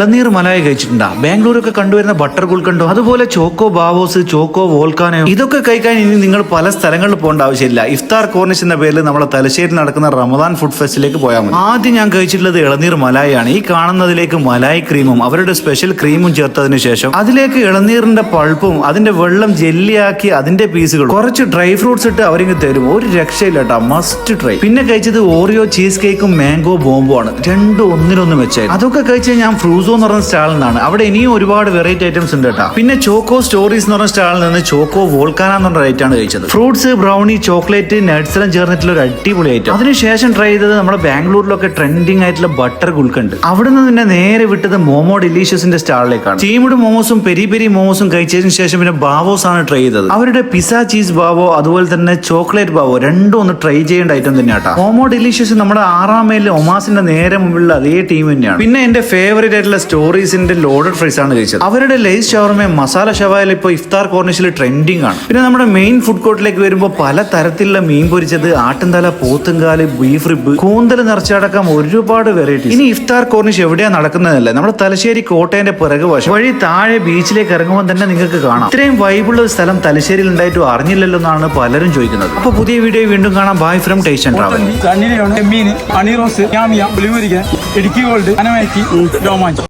ഇളനീർ മലായി കഴിച്ചിട്ടുണ്ടാ. ബാംഗ്ലൂരൊക്കെ കണ്ടുവരുന്ന ബട്ടർ ഗുൾക്കണ്ടോ അതുപോലെ ചോക്കോ ബാവോസ് ചോക്കോ വോൾക്കാനോ ഇതൊക്കെ കഴിക്കാൻ ഇനി നിങ്ങൾ പല സ്ഥലങ്ങളിൽ പോകേണ്ട ആവശ്യമില്ല. ഇഫ്താർ കോർണിഷ് എന്ന പേരിൽ നമ്മളെ തലശ്ശേരി നടക്കുന്ന റമദാൻ ഫുഡ് ഫെസ്റ്റിലേക്ക് പോയാൽ മതി. ആദ്യം ഞാൻ കഴിച്ചിട്ടുള്ളത് ഇളനീർ മലായാണ് ഈ കാണുന്നതിലേക്ക് മലായി ക്രീമും അവരുടെ സ്പെഷ്യൽ ക്രീമും ചേർത്തതിന് ശേഷം അതിലേക്ക് ഇളനീറിന്റെ പൾപ്പും അതിന്റെ വെള്ളം ജെല്ലിയാക്കി അതിന്റെ പീസുകൾ കുറച്ച് ഡ്രൈ ഫ്രൂട്ട്സ് ഇട്ട് അവരിങ്ങ് തരും. ഒരു രക്ഷയില്ല കേട്ടോ. മസ്റ്റ് ട്രൈ പിന്നെ കഴിച്ചത് ഓറിയോ ചീസ് കേക്കും മാംഗോ ബോംബും ആണ്. രണ്ടും ഒന്നിനൊന്നും വെച്ചായിരുന്നു അതൊക്കെ കഴിച്ച് ഞാൻ ഫ്രൂസോ എന്ന് പറഞ്ഞ സ്റ്റാളിൽ നിന്നാണ്. അവിടെ ഇനിയും ഒരുപാട് വെറൈറ്റി ഐറ്റംസ് ഉണ്ട് കേട്ടോ. പിന്നെ ചോക്കോ സ്റ്റോറീസ് എന്ന് പറഞ്ഞ സ്റ്റാളിൽ നിന്ന് ചോക്കോ വോൾക്കാന എന്ന് പറഞ്ഞ ഐറ്റാണ് കഴിച്ചത്. ഫ്രൂട്ട്സ് ബ്രൗണി ചോക്ലേറ്റ് നട്സ് എല്ലാം ചേർന്നിട്ടുള്ള ഒരു അടിപൊളി ഐറ്റം അതിനുശേഷം ട്രൈ ചെയ്തത് നമ്മുടെ ബാംഗ്ലൂരിലൊക്കെ ട്രെൻഡിങ് ആയിട്ടുള്ള ബട്ടർ ഗുൽക്കണ്ട്. അവിടെ നിന്ന് പിന്നെ നേരെ വിട്ടത് മോമോ ഡിലീഷ്യസിന്റെ സ്റ്റാളിലേക്കാണ്. ചീമുട് മോമോസും പെരി പെരി മോമോസും കഴിച്ചതിന് ശേഷം പിന്നെ ബാവോസ് ആണ് ട്രൈ ചെയ്തത്. അവരുടെ പിസ ചീസ് ബാവോ അതുപോലെ തന്നെ ചോക്ലേറ്റ് ബാവോ രണ്ടും ഒന്ന് ട്രൈ ചെയ്യേണ്ട ഐറ്റം തന്നെയാട്ടോ മോമോ ഡിലീഷ്യസ് നമ്മുടെ ആറാം മൈലിൽ ഒമാസിന്റെ നേരെ മുമ്പിലുള്ള അതേ ടീം തന്നെയാണ്. പിന്നെ എന്റെ ഫേവറേറ്റ് ആയിട്ടുള്ള സ്റ്റോറീസിന്റെ ലോഡഡ് ഫ്രൈസ് ആണ് കഴിച്ചത്. അവരുടെ ലൈസ് ഷവർമ മസാല ഷവായിൽ ഇപ്പോൾ ഇഫ്താർ കോർണിഷിൽ ട്രെൻഡിങ് ആണ്. പിന്നെ നമ്മുടെ മെയിൻ ഫുഡ് കോർട്ടിലേക്ക് വരുമ്പോൾ പല തരത്തിലുള്ള മീൻ പൊരിച്ചത് ആട്ടുംതല പോത്തുംകാൽ ബീഫ് റിബ് കൂന്തൽ നിറച്ചടക്കം ഒരുപാട് വെറൈറ്റി ഇനി ഇഫ്താർ കോർണിഷ് എവിടെയാണ് നടക്കുന്നതല്ല നമ്മുടെ തലശ്ശേരി കോട്ടയന്റെ പിറകു വശം. വഴി താഴെ ബീച്ചിലേക്ക് ഇറങ്ങുമ്പോൾ തന്നെ നിങ്ങൾക്ക് കാണാം. ഇത്രയും വൈബുള്ള ഒരു സ്ഥലം തലശ്ശേരിയിൽ ഉണ്ടായിട്ടും അറിഞ്ഞില്ലല്ലോ എന്നാണ് പലരും ചോദിക്കുന്നത്. അപ്പൊ പുതിയ വീഡിയോ വീണ്ടും കാണാം. Bye from taste and travel Idukki gold അനമയക്കി Romancham.